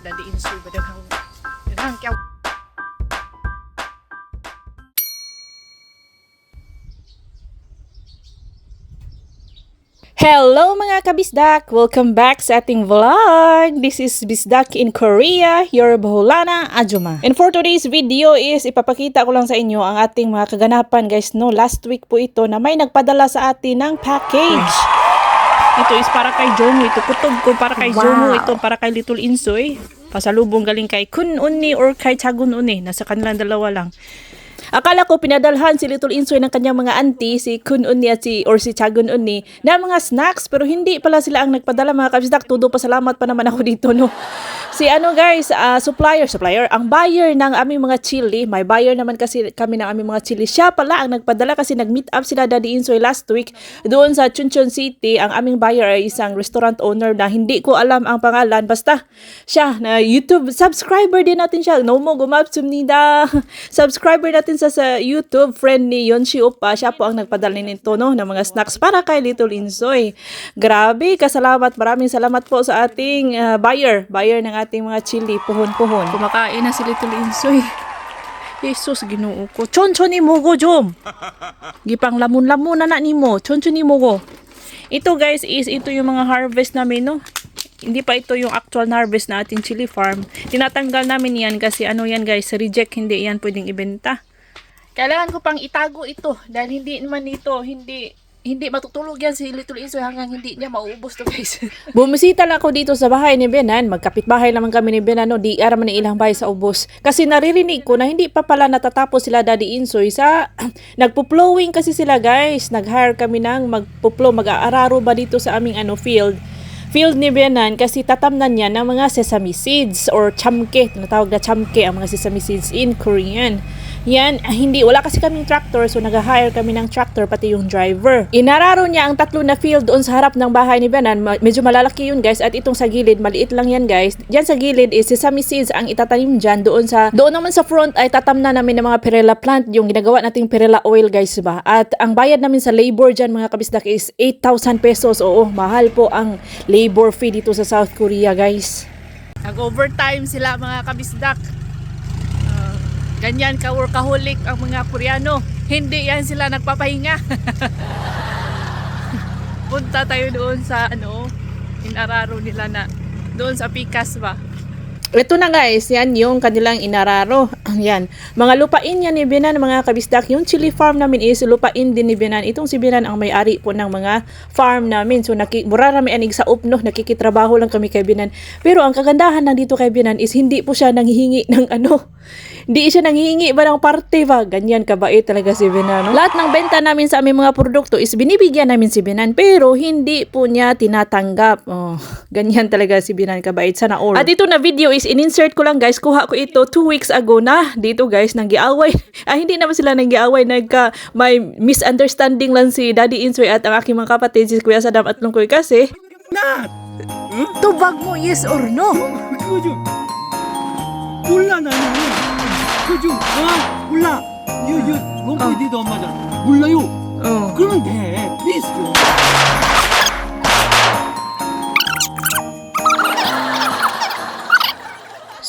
Daddy Insoy ba daghang daghang. Hello mga kabisdak! Welcome back sa ating vlog! This is Bisdak in Korea, your Baholana Ajuma. And for today's video is ipapakita ko lang sa inyo ang ating mga kaganapan guys no. Last week po ito na may nagpadala sa atin ng package. Ito is para kay Jomo. Ito kutog ko para kay Jomo. Ito para kay Little Insoy. Pasalubong galing kay Kun Unni or kay Chagun Unni. Nasa kanilang dalawa lang. Akala ko pinadalhan si Little Insoy ng kanyang mga auntie, si Kun Unni at si, or si Chagun Unni, na mga snacks. Pero hindi pala sila ang nagpadala mga kabisdak. Tudo pasalamat pa naman ako dito, no? Si ano guys, ah, supplier, supplier, ang buyer ng aming mga chili, may buyer naman kasi kami ng aming mga chili. Siya pala ang nagpadala kasi nag-meet up sila Daddy Insoy last week doon sa Chunchon City. Ang aming buyer ay isang restaurant owner na hindi ko alam ang pangalan. Basta siya na YouTube subscriber din natin siya. No mo gumapsumnida. subscriber natin natin sa, sa YouTube, friend ni Yonshi Upa, siya po ang nagpadala nito no, ng mga snacks para kay Little Insoy. Grabe, kasalamat. Maraming salamat po sa ating uh, buyer, buyer ng ating mga chili, puhon-puhon. Kumakain na si Little Insoy. Jesus, ginoo ko. Chonchon ni Mugo, Jom. Gipang lamon-lamon na na ni mo. Chonchon ni Mugo. Ito guys is ito yung mga harvest namin, no? Hindi pa ito yung actual na harvest na ating chili farm. Tinatanggal namin yan kasi ano yan guys, reject, hindi yan pwedeng ibenta. Kailangan ko pang itago ito dahil hindi naman ito, hindi hindi matutulog yan si Little Insoy hanggang hindi niya mauubos to guys. Bumisita lang ako dito sa bahay ni Benan. Magkapit bahay naman kami ni Benan. No? Di araman ni ilang bahay sa ubos. Kasi naririnig ko na hindi pa pala natatapos sila Daddy Insoy sa nagpo-plowing kasi sila guys. Nag-hire kami ng magpo-plow, mag-aararo ba dito sa aming ano field field ni Benan kasi tatamnan niya ng mga sesame seeds or chamke. Tinatawag na chamke ang mga sesame seeds in Korean. Yan, ah, hindi, wala kasi kaming tractor so nag-hire kami ng tractor pati yung driver. Inararo niya ang tatlo na field doon sa harap ng bahay ni Benan. Medyo malalaki yun guys at itong sa gilid, maliit lang yan guys. Diyan sa gilid is sesame seeds ang itatanim dyan. Doon sa, doon naman sa front ay tatamna namin ng mga perilla plant, yung ginagawa nating perilla oil guys ba. At ang bayad namin sa labor dyan mga kabisdak is 8,000 pesos. Oo, mahal po ang labor fee dito sa South Korea guys. Nag-overtime sila mga kabisdak. Ganyan ka-workaholic ang mga Koreano. Hindi yan sila nagpapahinga. Punta tayo doon sa ano, inararo nila na doon sa Pikas ba. Ito na guys, yan yung kanilang inararo. Yan. Mga lupain yan ni Binan, mga kabisdak. Yung chili farm namin is lupain din ni Binan. Itong si Binan ang may-ari po ng mga farm namin. So, naki, mura rami anig sa upno. Nakikitrabaho lang kami kay Binan. Pero ang kagandahan lang dito kay Binan is hindi po siya nanghihingi ng ano. Di siya nanghihingi ba ng parte ba? Ganyan kabait talaga si Binan. No? Lahat ng benta namin sa aming mga produkto is binibigyan namin si Binan pero hindi po niya tinatanggap. Oh, ganyan talaga si Binan kabait sana all. At ito na video is in-insert ko lang guys. Kuha ko ito 2 weeks ago na dito guys nang giaway. ah, hindi naman sila nang giaway. Nagka may misunderstanding lang si Daddy Insoy at ang aking mga kapatid si Kuya Sadam at Lungkoy kasi. Na! Hmm? Tubag mo yes or no? Wala na naman. 그거 좀 아, 몰라. 유유 롱코이 니도 엄마잖아. 몰라요. Oh. 그러면 돼. 플리즈 좀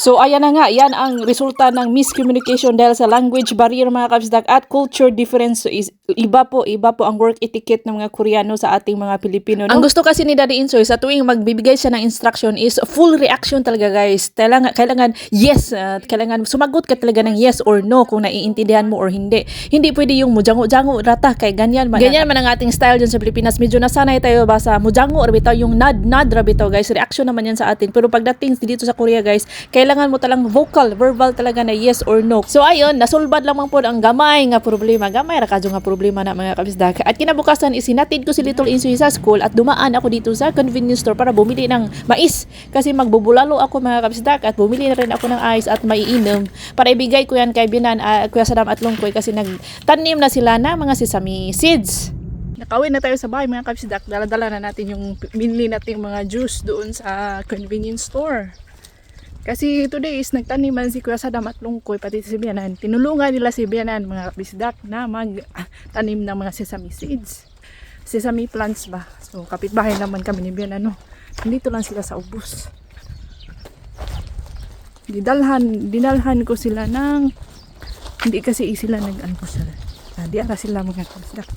So ayan na nga, yan ang resulta ng miscommunication dahil sa language barrier mga kabisdak at culture difference. So, is, iba po, iba po ang work etiquette ng mga Koreano sa ating mga Pilipino. No? Ang gusto kasi ni Daddy Insoy sa tuwing magbibigay siya ng instruction is full reaction talaga guys. Kailangan, kailangan yes, at kailangan sumagot ka talaga ng yes or no kung naiintindihan mo or hindi. Hindi pwede yung mujango-jango rata kay ganyan man. Ganyan man ang ating style dyan sa Pilipinas. Medyo nasanay tayo ba sa mujango or bitaw yung nod, nod ra bitaw guys. Reaction naman yan sa atin. Pero pagdating dito sa Korea guys, kailangan mo talang vocal, verbal talaga na yes or no. So ayun, nasulbad lamang po ang gamay nga problema. Gamay ra kadyo nga problema na mga kabisdak. At kinabukasan is sinatid ko si Little Insoy sa school at dumaan ako dito sa convenience store para bumili ng mais. Kasi magbubulalo ako mga kabisdak at bumili na rin ako ng ice at maiinom para ibigay ko yan kay Binan, uh, Kuya Sadam at Lungkoy kasi nagtanim na sila ng mga sesame seeds. Nakawin na tayo sa bahay mga kabisdak. Dala-dala na natin yung binili nating mga juice doon sa convenience store. Kasi today is nagtaniman si Kuya Sadam at Lungkoy pati si Bianan. Tinulungan nila si Bianan mga bisdak na magtanim ng mga sesame seeds. Sesame plants ba? So kapitbahay naman kami ni Bianan. No? Nandito lang sila sa ubos. Didalhan, dinalhan ko sila ng hindi kasi sila nag-almusal. Ah, di ara sila mga kabisdak.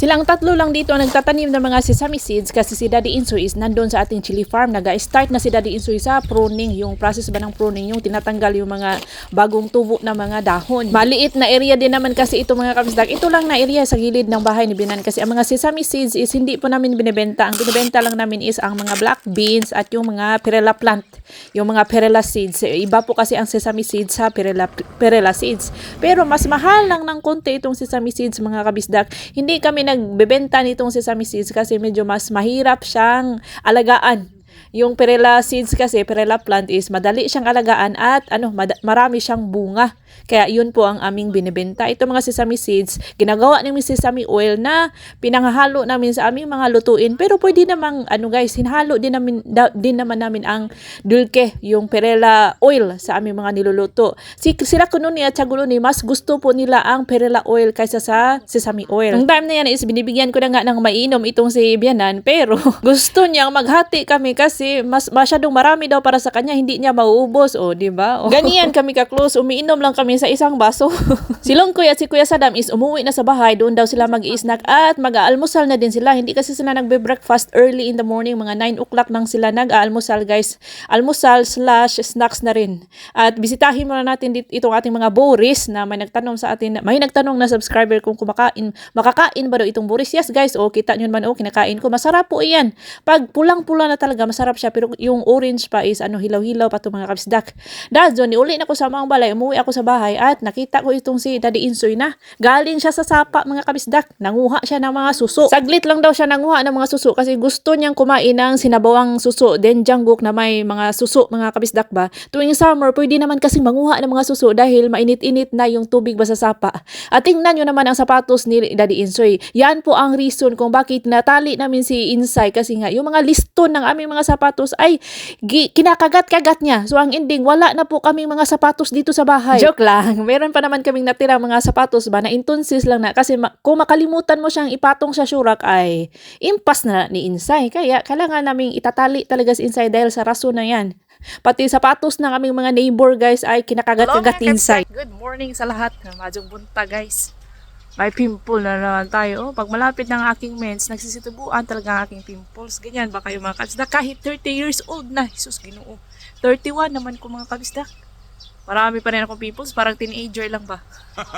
Silang tatlo lang dito ang nagtatanim ng mga sesame seeds kasi si Daddy Insoy is nandun sa ating chili farm. Nag-start na si Daddy Insoy sa pruning, yung process ba ng pruning, yung tinatanggal yung mga bagong tubo na mga dahon. Maliit na area din naman kasi ito mga kabisdak. Ito lang na area sa gilid ng bahay ni Binan kasi ang mga sesame seeds is hindi po namin binibenta. Ang binibenta lang namin is ang mga black beans at yung mga perela plant, yung mga perela seeds. Iba po kasi ang sesame seeds sa perela, perela seeds. Pero mas mahal lang ng konti itong sesame seeds mga kabisdak. Hindi kami nagbebenta nitong sesame seeds kasi medyo mas mahirap siyang alagaan. Yung perela seeds kasi, perela plant is madali siyang alagaan at ano, marami siyang bunga. Kaya yun po ang aming binibenta. Ito mga sesame seeds, ginagawa namin sesame oil na pinangahalo namin sa aming mga lutuin. Pero pwede namang, ano guys, hinahalo din, namin, da- din naman namin ang dulke, yung perela oil sa aming mga niluluto. Si, sila kununi at saguluni, mas gusto po nila ang perela oil kaysa sa sesame oil. Ang time na yan is binibigyan ko na nga ng mainom itong si Bianan, pero gusto niyang maghati kami kasi mas masyadong marami daw para sa kanya, hindi niya mauubos, o, di ba? O, Ganyan kami ka-close, umiinom lang kami sa isang baso. si Longkoy at si Kuya Sadam is umuwi na sa bahay, doon daw sila mag-i-snack at mag-aalmusal na din sila. Hindi kasi sila nagbe-breakfast early in the morning, mga 9 o'clock nang sila nag-aalmusal guys. Almusal slash snacks na rin. At bisitahin muna natin dit itong ating mga Boris na may nagtanong sa atin, may nagtanong na subscriber kung kumakain, makakain ba daw itong Boris? Yes guys, o kita nyo naman, o kinakain ko. Masarap po iyan. Pag pulang-pula na talaga, masarap siya. Pero yung orange pa is ano, hilaw-hilaw pa itong mga kabisdak. Dahil doon, uli na ko sa mga balay, umuwi ako sa bahay at nakita ko itong si Daddy Insoy na galing siya sa sapa mga kabisdak. Nanguha siya ng mga suso. Saglit lang daw siya nanguha ng mga suso kasi gusto niyang kumain ng sinabawang suso. Then jangguk na may mga suso mga kabisdak ba. Tuwing summer, pwede naman kasi manguha ng mga suso dahil mainit-init na yung tubig ba sa sapa. At tingnan nyo naman ang sapatos ni Daddy Insoy. Yan po ang reason kung bakit natali namin si Insay kasi nga yung mga liston ng aming mga sapatos ay kinakagat-kagat niya. So ang ending, wala na po kaming mga sapatos dito sa bahay. Joke lang. Meron pa naman kaming natira mga sapatos ba na intonsis lang na kasi ma- kung makalimutan mo siyang ipatong sa syurak ay impas na ni Insay. Kaya kailangan naming itatali talaga si Insay dahil sa rason na yan. Pati sapatos ng aming mga neighbor guys ay kinakagat-kagat Insay. Good morning sa lahat. Majong bunta guys. May pimple na naman tayo. Pag malapit ng aking mens, nagsisitubuan talaga ang aking pimples. Ganyan ba kayo mga kabisdak? Kahit 30 years old na. Jesus, ginoo. 31 naman ko mga kabisdak. Marami pa rin akong pimples. Parang teenager lang ba?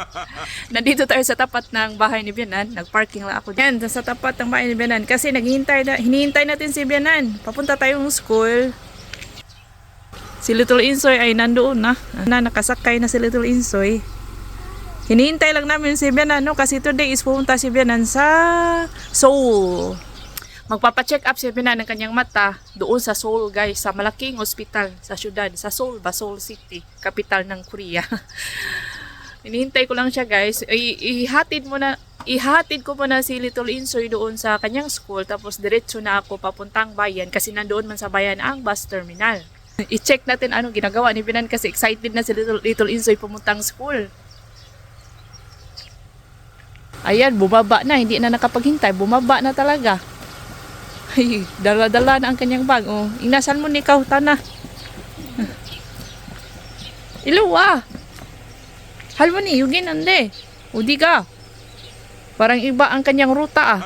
Nandito tayo sa tapat ng bahay ni Bianan. Nag-parking lang ako. Yan, sa tapat ng bahay ni Bianan. Kasi naghihintay na, hinihintay natin si Bianan. Papunta tayong school. Si Little Insoy ay nandoon na. na nakasakay na si Little Insoy. Hinihintay lang namin si Bianan, no? Kasi today is pupunta si Bianan sa Seoul. Magpapacheck up si Bianan ng kanyang mata doon sa Seoul, guys. Sa malaking hospital sa syudad. Sa Seoul ba? Seoul City. Capital ng Korea. Hinihintay ko lang siya, guys. I- ihatid mo na ihatid ko muna si Little Insoy doon sa kanyang school tapos diretso na ako papuntang bayan kasi nandoon man sa bayan ang bus terminal. I-check natin anong ginagawa ni Binan kasi excited na si Little, Little Insoy pumuntang school. Ayan, bumaba na. Hindi na nakapaghintay. Bumaba na talaga. Ay, dala-dala na ang kanyang bag. Oh, inasan mo ni ikaw, tana. Iluwa. Halmani, yugin ande. Udi ka. Parang iba ang kanyang ruta ah.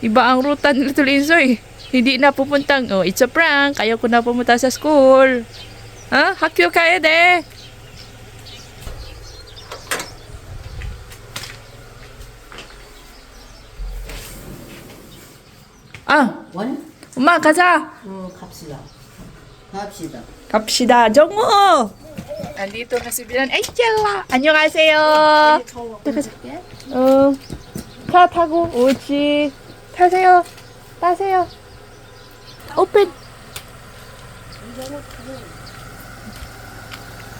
Iba ang ruta ni Little Insoy. Hindi na pupuntang, oh, it's a prank. Ayaw ko na pumunta sa school. Ha? Hakyo kaya de. 아, 원? 엄마 가자. 어, 갑시다. 갑시다. 갑시다. 정우. 안디또 가수비란 에이첼라. 안녕하세요. 또 가자. 어, 차 타고 오지. 타세요. 타세요. 오픈.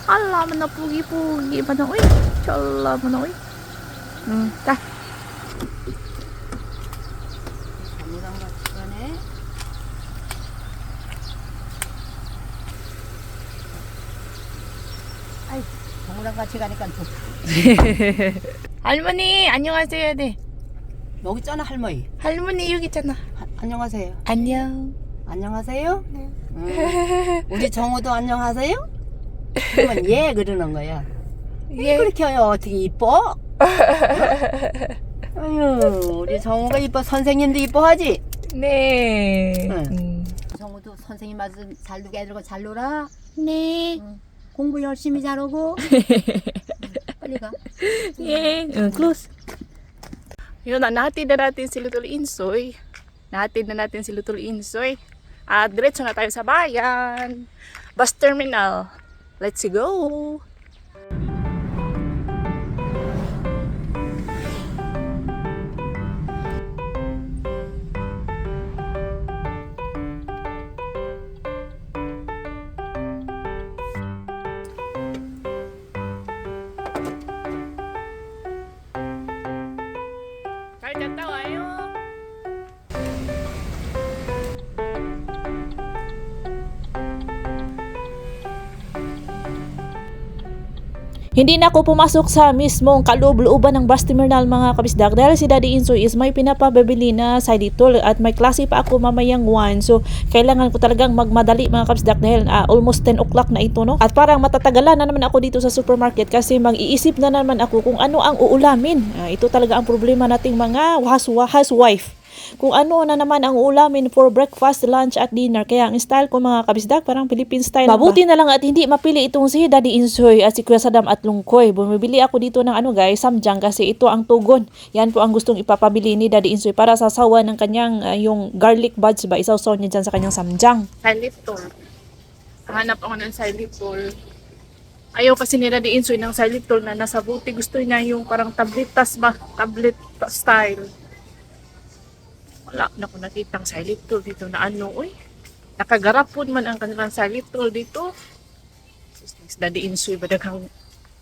알라 만나 뿌기 뿌기 만나 오이. 쩔라 만나 오이. 응, 자. 같이 가니까 좀. 할머니, 안녕하세요. 네. 여기 있잖아, 할머니. 할머니 여기 있잖아. 하- 안녕하세요. 안녕. 안녕하세요? 네. 우리 정우도 안녕하세요? 그러면 예 그러는 거야. 예. 그렇게 하면 어떻게 이뻐? 아유 우리 정우가 이뻐 선생님도 이뻐하지. 네. 응. 음. 정우도 선생님 맞은 잘 두게 애들과 잘 놀아. 네. 공부 열심히 잘하고. 빨리 가. Yeah. Uh, close. Yun na, natin na natin si Little Insoy. Natin na natin si Little Insoy. At diretso na tayo sa bayan. Bus terminal. Let's go! Hindi na ako pumasok sa mismong kaloob-looban ng bus terminal mga kabisdak. Dahil si Daddy Insoy is may pinapabili na side tool at may klase pa ako mamayang 1 so kailangan ko talagang magmadali mga kabisdak dahil ah, almost 10 o'clock na ito no? At parang matatagalan na naman ako dito sa supermarket kasi mag-iisip na naman ako kung ano ang uulamin. Ah, ito talaga ang problema nating mga wahas-wahas wife kung ano na naman ang ulamin for breakfast, lunch at dinner. Kaya ang style ko mga kabisdak parang Philippine style. Mabuti na lang at hindi mapili itong si Daddy Insoy at si Kuya Sadam at Lungkoy. Bumibili ako dito ng ano guys, samjang kasi ito ang tugon. Yan po ang gustong ipapabili ni Daddy Insoy para sasawa ng kanyang ah, yung garlic buds ba isaw-saw niya dyan sa kanyang samjang. Xylitol. Hanap ako ng xylitol. Ayaw kasi ni Daddy Insoy ng xylitol na nasa buti. Gusto niya yung parang tabletas ba? Tablet style wala na ko nakitang silent tool dito na ano, uy. Nakagarapon man ang kanilang silent tool dito. Sus, next daddy insoy ba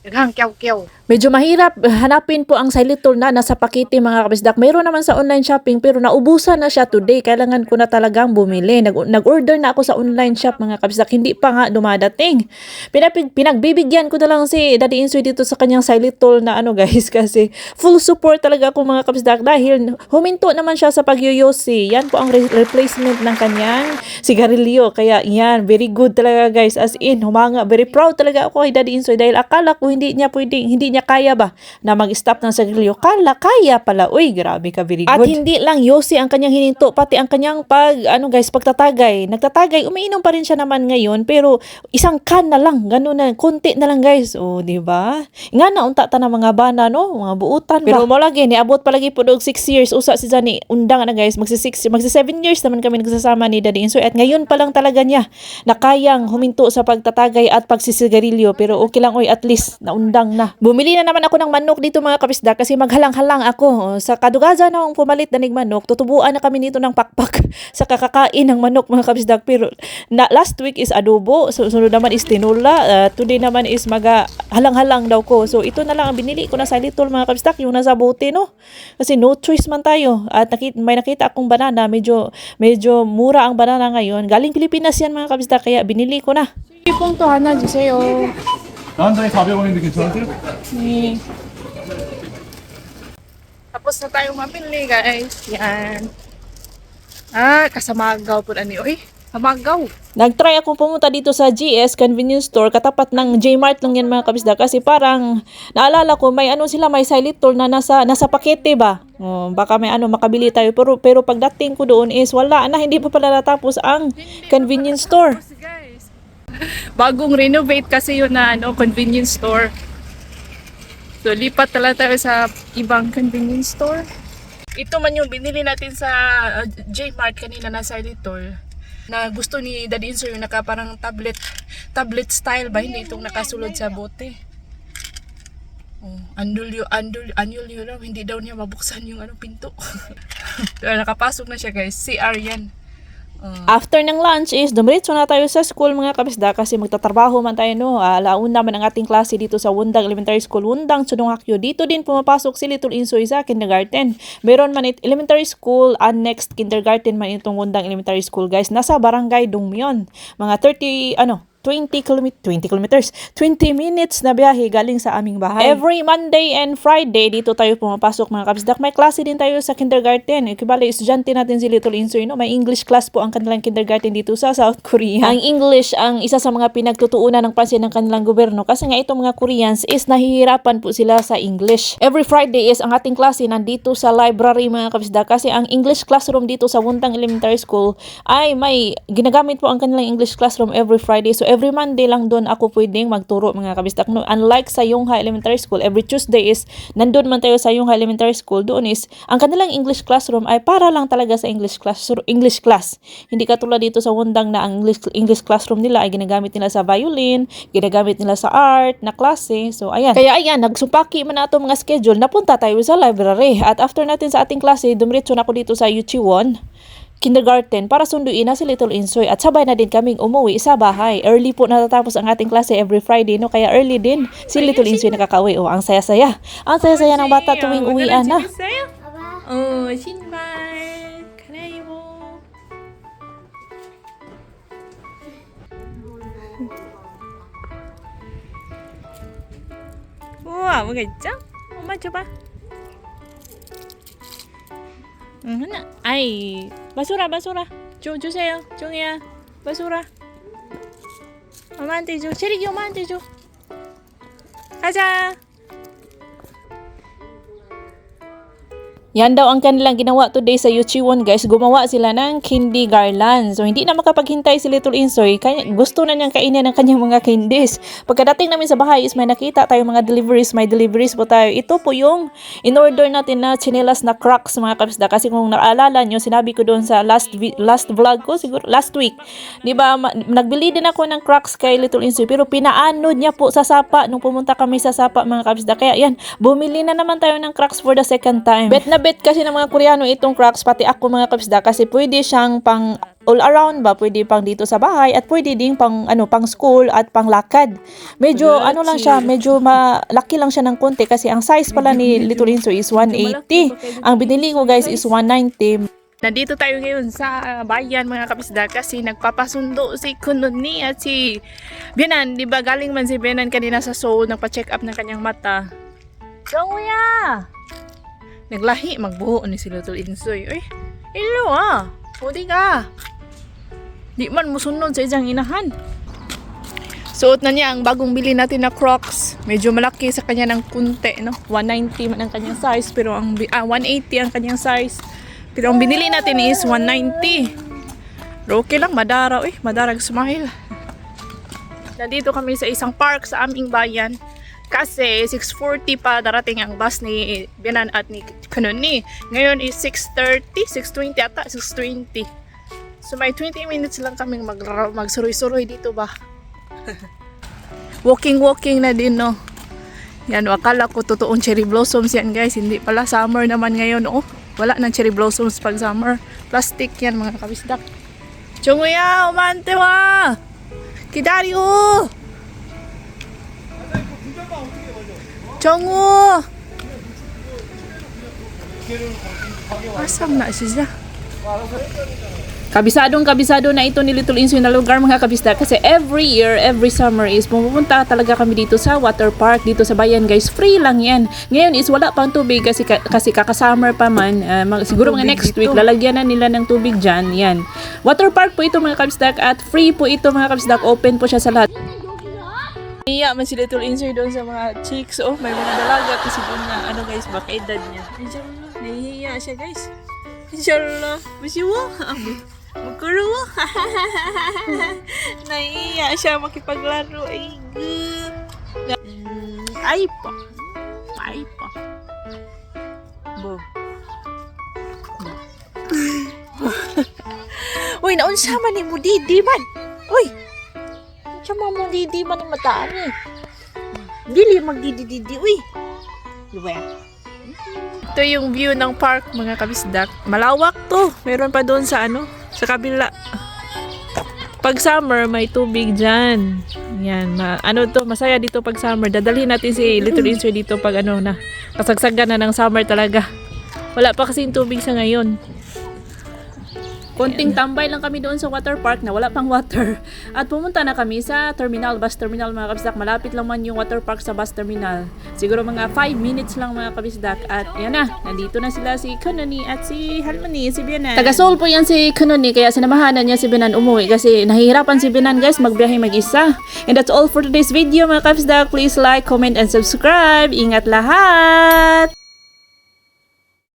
daghang kyaw-kyaw. Medyo mahirap hanapin po ang silent tool na nasa pakete mga kabisdak. Mayroon naman sa online shopping pero naubusan na siya today. Kailangan ko na talagang bumili. Nag- nag-order na ako sa online shop mga kabisdak. Hindi pa nga dumadating. Pinapig, pinagbibigyan ko na lang si Daddy Insoy dito sa kanyang silent tool na ano guys kasi full support talaga ako mga kabisdak dahil huminto naman siya sa pagyoyosi. Yan po ang re- replacement ng kanyang sigarilyo. Kaya yan, very good talaga guys. As in, humanga. Very proud talaga ako kay Daddy Insoy dahil akala ko hindi niya pwedeng, hindi niya kaya ba na mag-stop ng sigarilyo. Kala, kaya pala. Uy, grabe ka, very good. At hindi lang yosi ang kanyang hininto, pati ang kanyang pag, ano guys, pagtatagay. Nagtatagay, umiinom pa rin siya naman ngayon, pero isang can na lang, gano'n na, konti na lang guys. O, di ba? Nga na, unta ta na mga bana, no? Mga buutan ba? Pero mo lagi, niabot palagi po doon 6 years, usa si Zani, undang na guys, magsi 6, magsi 7 years naman kami nagsasama ni Daddy Insoy. At ngayon pa lang talaga niya, na kayang huminto sa pagtatagay at pagsisigarilyo. Pero okay lang, oy, at least, naundang na. Bumili na naman ako ng manok dito mga kapisda kasi maghalang-halang ako. Sa kadugaza na akong pumalit danig manok, tutubuan na kami nito ng pakpak sa kakakain ng manok mga kapisda. Pero na, last week is adobo, so, sunod naman is tinula, uh, today naman is maga halang-halang daw ko. So ito na lang ang binili ko na sa little mga kapisda, yung nasa bote no. Kasi no choice man tayo. At nakita, may nakita akong banana, medyo medyo mura ang banana ngayon. Galing Pilipinas yan mga kapisda, kaya binili ko na. Sige pong to, Hana, 한 장에 400원인데 괜찮으세요? 네. Tapos na tayong mapili, guys. Yan. Ah, kasamagaw po ani. Uy, samagaw. Nag-try akong pumunta dito sa GS convenience store katapat ng J-Mart lang yan mga kabisda kasi parang naalala ko may ano sila may xylitol na nasa nasa pakete ba. Oh, baka may ano makabili tayo pero pero pagdating ko doon is wala na hindi pa pala natapos ang convenience store. Bagong renovate kasi yun na ano convenience store. So, lipat talaga tayo sa ibang convenience store. Ito man yung binili natin sa uh, J-Mart kanina na Xylitol na gusto ni Daddy Inso yung naka parang tablet tablet style ba hindi itong nakasulod sa bote. Oh, andulyo andul anulyo raw hindi daw niya mabuksan yung ano pinto. Nakapasok na siya guys. CR yan. After ng lunch is dumiretso na tayo sa school mga kabisda kasi magtatrabaho man tayo no. Uh, launa man ang ating klase dito sa Wundang Elementary School, Wundang Sunungakyo. Dito din pumapasok si Little Insoy sa kindergarten. Meron man it elementary school and next kindergarten man itong Wundang Elementary School guys. Nasa barangay Dungmyon. Mga 30 ano 20 km 20 kilometers, 20 minutes na biyahe galing sa aming bahay. Every Monday and Friday, dito tayo pumapasok mga kabisdak. May klase din tayo sa kindergarten. Ikibali, estudyante natin si Little Insoy, no? May English class po ang kanilang kindergarten dito sa South Korea. Ang English ang isa sa mga pinagtutuunan ng pansin ng kanilang gobyerno kasi nga itong mga Koreans is nahihirapan po sila sa English. Every Friday is ang ating klase nandito sa library mga kabisdak kasi ang English classroom dito sa Wuntang Elementary School ay may ginagamit po ang kanilang English classroom every Friday. So every Monday lang doon ako pwedeng magturo mga kabistak. No, unlike sa Yongha Elementary School, every Tuesday is nandun man tayo sa Yongha Elementary School. Doon is ang kanilang English classroom ay para lang talaga sa English class English class. Hindi katulad dito sa Wundang na ang English, English classroom nila ay ginagamit nila sa violin, ginagamit nila sa art na klase. So ayan. Kaya ayan, nagsumpaki man ato mga schedule. Napunta tayo sa library. At after natin sa ating klase, dumiretso na ako dito sa Yuchiwon kindergarten para sunduin na si Little Insoy at sabay na din kaming umuwi sa bahay. Early po natatapos ang ating klase every Friday, no? Kaya early din si Little Insoy nakakauwi. Oh, ang saya-saya. Ang saya-saya ng bata tuwing uwian na. 어, 신발 갈아입어. 우와, 뭐가 있죠? 엄마 줘봐. 응, 하나. 아이, 마소라, 마소라. 줘, 주세요. 종이야. 마소라. 엄마한테 줘. 체리기 엄마한테 줘. 가자. Yan daw ang kanilang ginawa today sa Yuchiwon guys. Gumawa sila ng candy garland. So hindi na makapaghintay si Little Insoy. Kanya, gusto na niyang kainin ang kanyang mga candies. Pagkadating namin sa bahay is may nakita tayo mga deliveries. May deliveries po tayo. Ito po yung in-order natin na chinelas na cracks mga kapsda. Kasi kung naalala nyo, sinabi ko doon sa last last vlog ko, siguro last week. Di ba, nagbili din ako ng cracks kay Little Insoy. Pero pinaanod niya po sa sapa nung pumunta kami sa sapa mga kapsda. Kaya yan, bumili na naman tayo ng cracks for the second time. Bet na bet kasi ng mga Koreano itong cracks, pati ako mga kapsda. Kasi pwede siyang pang all around ba pwede pang dito sa bahay at pwede ding pang ano pang school at pang lakad medyo ano lang siya medyo malaki lang siya ng konti kasi ang size pala ni Little Insoy is 180 ang binili ko guys is 190 Nandito tayo ngayon sa bayan mga kapisda kasi nagpapasundo si Kununi at si Bianan. Di ba galing man si Bianan kanina sa Seoul nagpa-check up ng kanyang mata. Jongya! Naglahi, magbuho ni si Little Insoy. Uy, hello ah! Pwede ka! Di man musunod sa iyang inahan. Suot na niya ang bagong bili natin na Crocs. Medyo malaki sa kanya ng kunti, no? 190 man ang kanyang size, pero ang bi- ah, 180 ang kanyang size. Pero ang binili natin is 190. Pero okay lang, madara. Uy, madarag smile. Nandito kami sa isang park sa aming bayan. Kasi 6.40 pa darating ang bus ni Bianan at ni Kanuni. Ngayon is 6.30, 6.20 ata, 6.20. So may 20 minutes lang kaming mag magsuroy-suroy dito ba. Walking-walking na din no. Yan, akala ko totoong cherry blossoms yan guys. Hindi pala summer naman ngayon. Oh, wala nang cherry blossoms pag summer. Plastic yan mga kabisdak. Chunguya, umante wa! Kidario! 정 우! Asam na siya. Kabisadong kabisado na ito ni Little Insoy na lugar mga kabisda kasi every year, every summer is pumupunta talaga kami dito sa water park dito sa bayan guys. Free lang yan. Ngayon is wala pang tubig kasi, ka- kasi kaka-summer pa man. Ah, mag- siguro mga next week lalagyan na nila ng tubig dyan. Yan. Water park po ito mga kabisdak at free po ito mga kabisdak. Open po siya sa lahat. Iya man si Little Insoy doon sa mga chicks. Oh, may mga dalaga kasi doon na ano guys, baka edad niya. Inshallah, nahihiya siya guys. Inshallah, masiwa. Magkuro. nahihiya siya makipaglaro. Ay, good. Ay pa. Ay pa. Bo. Uy, naunsa man ni mo didi man. Uy, Siya mo mo didi man yung mataan eh. Dili magdidi-didi, uy. Diba? Ito yung view ng park, mga kabisdak. Malawak to. Meron pa doon sa ano, sa kabila. Pag summer, may tubig dyan. Yan, ma ano to, masaya dito pag summer. Dadalhin natin si Little Insoy dito pag ano na, kasagsagan na ng summer talaga. Wala pa kasing tubig sa ngayon. Konting tambay lang kami doon sa water park na wala pang water. At pumunta na kami sa terminal, bus terminal mga kabisdak. Malapit lang man yung water park sa bus terminal. Siguro mga 5 minutes lang mga kabisdak. At yan na, nandito na sila si Kanoni at si Halmani, si Bianan. Taga Seoul po yan si Kanoni kaya sinamahanan niya si Bianan umuwi kasi nahihirapan si Bianan guys magbiyahe mag-isa. And that's all for today's video mga kabisdak. Please like, comment, and subscribe. Ingat lahat!